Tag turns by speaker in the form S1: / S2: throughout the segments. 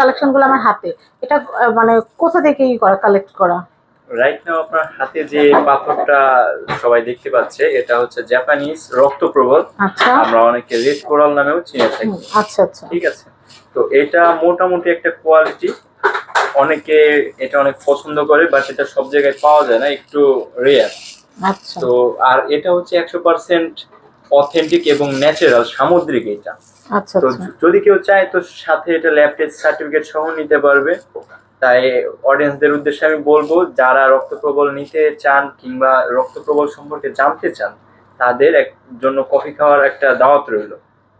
S1: কালেকশনগুলো আমার হাতে। এটা মানে কোথা থেকে ই করা কালেক্ট করা?
S2: রাইট নাও আপনার হাতে যে পাথরটা সবাই দেখতে পাচ্ছে এটা হচ্ছে জাপানিজ রক্তপ্রবল
S1: আচ্ছা।
S2: আমরা অনেকে রেড কোরাল নামেও চিনে থাকি।
S1: আচ্ছা আচ্ছা।
S2: ঠিক আছে। তো এটা মোটামুটি একটা কোয়ালিটি অনেকে এটা অনেক পছন্দ করে বাট এটা সব জায়গায় পাওয়া যায় না একটু রেয়ার
S1: আচ্ছা।
S2: তো আর এটা হচ্ছে একশো পার্সেন্ট অথেন্টিক এবং ন্যাচারাল সামুদ্রিক এটা।
S1: আচ্ছা
S2: তো
S1: আচ্ছা।
S2: যদি কেউ চায় তো সাথে এটা ল্যাব টেস্ট সার্টিফিকেট সহ নিতে পারবে। তাই অডিয়েন্সদের উদ্দেশ্যে আমি বলব যারা রক্তপ্রবল নিতে চান কিংবা রক্তপ্রবল সম্পর্কে জানতে চান তাদের এক জন্য কফি খাওয়ার একটা দাওয়াত রইল।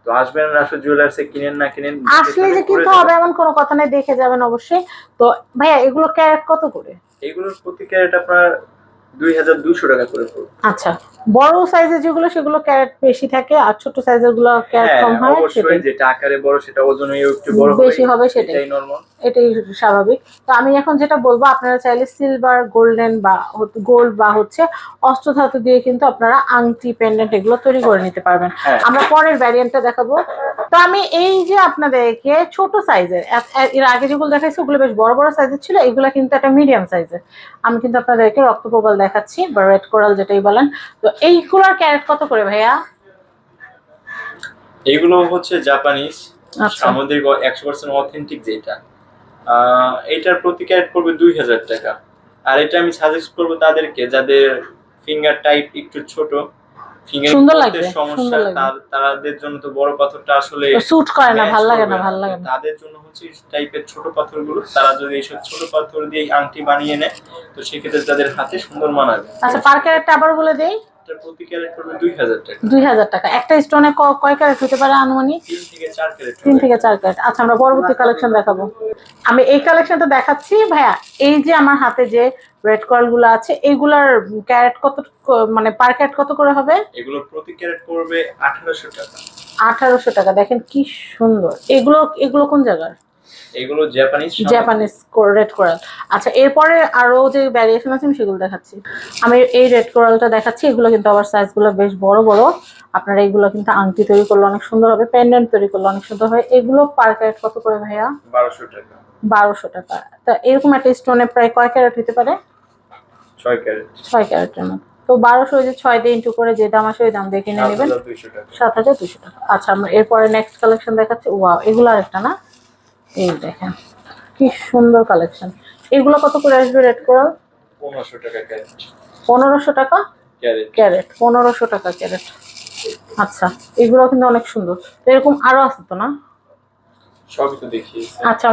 S2: তো আসবেন রাসু জুয়েলার্সে কিনেন না কিনেন
S1: আসলে যে কিনতে। হবে এমন কোনো কথা নেই দেখে যাবেন অবশ্যই। তো ভাইয়া এগুলো ক্যারেট কত করে?
S2: এগুলোর প্রতি ক্যারেট আপনার দুই হাজার দুইশো টাকা করে পড়বে।
S1: আচ্ছা। বড় সাইজের যেগুলো সেগুলো ক্যারেট বেশি থাকে আর ছোট সাইজেরগুলো ক্যারেট কম হয়
S2: অবশ্যই যেটা আকারে বড় সেটা ওজনে একটু বড়
S1: বেশি হবে সেটাই।
S2: এটাই নরমাল
S1: এটাই স্বাভাবিক। তো আমি এখন যেটা বলব আপনারা চাইলে সিলভার গোল্ডেন বা গোল্ড বা হচ্ছে অস্ত্রধাতু দিয়ে কিন্তু আপনারা আংটি পেন্ডেন্ট এগুলো তৈরি করে নিতে পারবেন।
S2: হ্যাঁ।
S1: আমরা পরের ভ্যারিয়েন্টটা দেখাবো। তো আমি এই যে আপনাদেরকে ছোট সাইজের এর আগে যেগুলো দেখাইছি ওগুলো বেশ বড় বড় সাইজের ছিল এগুলো কিন্তু একটা মিডিয়াম সাইজের আমি কিন্তু আপনাদেরকে রক্তপ্রবাল দেখাচ্ছি বা রেড কোরাল যেটাই বলেন। তো এইগুলোর ক্যারেট কত করে ভাইয়া?
S2: এগুলো হচ্ছে জাপানিজ
S1: আচ্ছা।
S2: সামুদ্রিক একশো পার্সেন্ট অথেন্টিক যেটা। এটার প্রতি ক্যারেট পড়বে দুই হাজার টাকা। আর এটা আমি সাজেস্ট করব তাদেরকে যাদের ফিঙ্গার টাইপ একটু ছোট সমস্যা তাদের জন্য তো বড় পাথরটা আসলে
S1: স্যুট করে না
S2: match
S1: লাগে না ভালো লাগে না।
S2: তাদের জন্য হচ্ছে টাইপের ছোট পাথরগুলো তারা যদি এইসব ছোট পাথর দিয়ে আংটি বানিয়ে নেয় তো সেক্ষেত্রে তাদের হাতে সুন্দর মানাবে।
S1: আচ্ছা পার ক্যারেটটা আবার বলে দেই।
S2: এটার প্রতি ক্যারেট পড়বে দুই হাজার টাকা।
S1: দুই হাজার টাকা। একটা স্টোনে কয় ক্যারেট হতে পারে আনুমানিক?
S2: থেকে ক্যারেট
S1: থেকে আচ্ছা আমরা পরবর্তী কালেকশন দেখাবো। আমি এই কালেকশনটা দেখাচ্ছি। ভাইয়া এই যে আমার হাতে যে রেড কয়েলগুলো আছে এইগুলার ক্যারেট কত মানে পার ক্যারেট কত করে হবে?
S2: এগুলোর প্রতি ক্যারেট পড়বে আঠারোশো টাকা।
S1: আঠারোশো টাকা। দেখেন কি সুন্দর। এগুলো এগুলো কোন জায়গার?
S2: এগুলো জাপানিজ
S1: জাপানিজ রেড কোরাল আচ্ছা এরপরে আরও যে ভ্যারিয়েশন আছে আমি সেগুলো দেখাচ্ছি। আমি এই রেড কোরালটা দেখাচ্ছি এগুলো কিন্তু আবার সাইজগুলো বেশ বড় বড়। আপনারা এগুলো কিন্তু আংটি তৈরি করলে অনেক সুন্দর হবে পেন্ডেন্ট তৈরি করলে অনেক সুন্দর হবে এগুলো পার ক্যারেট কত করে ভাইয়া?
S2: বারোশো টাকা।
S1: বারোশো টাকা। তা এরকম একটা স্টোনে প্রায় কয় ক্যারেট হতে পারে?
S2: ছয় ক্যারেট
S1: ছয় ক্যারেটের মতো তো বারোশো যে ছয় দিয়ে ইন্টু করে যে দাম আসে ওই দাম দিয়ে কিনে নেবেন। সাত হাজার দুশো টাকা। আচ্ছা আমরা এরপরে নেক্সট কালেকশন দেখাচ্ছি। ওয়াও এগুলো আরেকটা না? এই দেখেন কি সুন্দর কালেকশন এগুলো কত করে আসবে রেড করে
S2: পনেরোশো টাকা ক্যারেট
S1: পনেরোশো টাকা
S2: ক্যারেট
S1: ক্যারেট পনেরোশো টাকা ক্যারেট আচ্ছা এগুলো কিন্তু অনেক সুন্দর। এরকম আরও আছে তো না?
S2: সবই তো দেখি।
S1: আচ্ছা